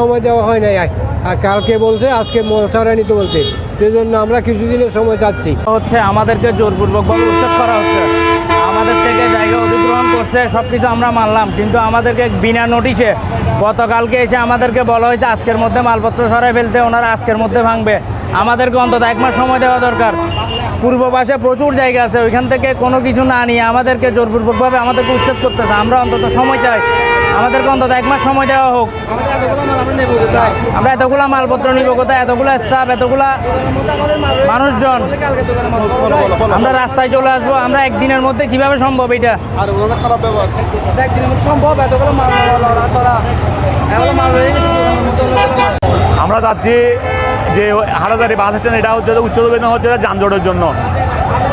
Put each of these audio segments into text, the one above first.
সময় দেওয়া হয় নাই আর কালকে বলছে, আজকে মশারা নিতে বলছে। সেই জন্য আমরা কিছুদিনের সময় চাচ্ছি হচ্ছে আমাদেরকে জোরপূর্বকভাবে উচ্ছেদ করা হচ্ছে। আমাদের থেকে জায়গা অধিগ্রহণ করছে সব কিছু আমরা মানলাম। কিন্তু আমাদেরকে বিনা নোটিশে গতকালকে এসে আমাদেরকে বলা হয়েছে, আজকের মধ্যে মালপত্র সরাই ফেলতে, ওনারা আজকের মধ্যে ভাঙবে। আমাদেরকে অন্তত এক মাস সময় দেওয়া দরকার। পূর্ব পাশে প্রচুর জায়গা আছে, ওইখান থেকে কোনো কিছু না নিয়ে আমাদেরকে জোরপূর্বকভাবে আমাদেরকে উচ্ছেদ করতেছে। আমরা অন্তত সময় চাই আমাদেরকে অন্তত এক মাস সময় দেওয়া হোক। আমরা এতগুলা মালপত্র নিব কোথায়? এতগুলা স্টাফ এতগুলা মানুষজন। আমরা রাস্তায় চলে আসব। আমরা একদিনের মধ্যে কীভাবে সম্ভব এটা? আর খারাপ ব্যবহার। সম্ভব এতগুলো আমরা যাচ্ছি যে হাটাদারি বাস স্ট্যান্ড এটা হচ্ছে উচ্চ হচ্ছে যানজটের জন্য।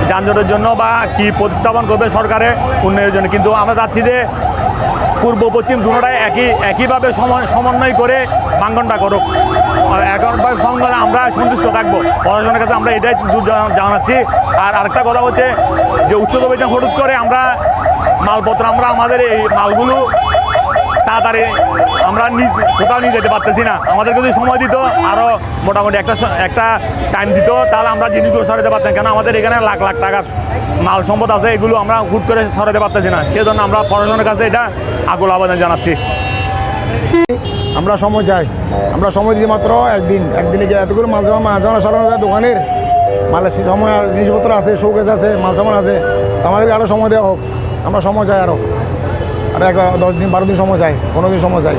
যানজটের জন্য বা কি প্রতিস্থাপন করবে সরকারে উন্নয়নের জন্য। কিন্তু আমরা যাচ্ছি যে পূর্ব পশ্চিম দুটোটাই একই, একইভাবে সমন্বয় করে বাঙ্গনটা করুক। এখনভাবে সঙ্গে আমরা সন্তুষ্ট থাকব। প্রশাসনের কাছে আমরা এটাই জানা- জানাচ্ছি। আর আরেকটা কথা হচ্ছে যে উচ্চত বেতন হঠাৎ করে আমরা মালপত্র, আমরা আমাদের এই মালগুলো তাড়াতাড়ি আমরা কোথাও নিয়ে যেতে পারতেছি না। আমাদেরকে যদি সময় দিত আরও মোটামুটি একটা একটা টাইম দিত, তাহলে আমরা জিনিসগুলো সরাতে পারতাম। কেন আমাদের এখানে লাখ লাখ টাকার মাল সম্পদ আছে, এগুলো আমরা হুট করে সরাতে পারতেছি না। সেজন্য আমরা প্রশাসনের কাছে এটা আগুল আবেদন জানাচ্ছি। আমরা সময় চাই। আমরা সময় দিই মাত্র একদিন। একদিনে গিয়ে এতগুলো মাল জমা মাল জমা সরানো যায় দোকানের। মালের সময় জিনিসপত্র আছে শোকেজ আছে, মাল সামান আছে। আমাদেরকে আরও সময় দেওয়া হোক। আমরা সময় চাই আরও আর। এক দশ দিন বারো দিন সময় যায় পনেরো দিন সময় চাই।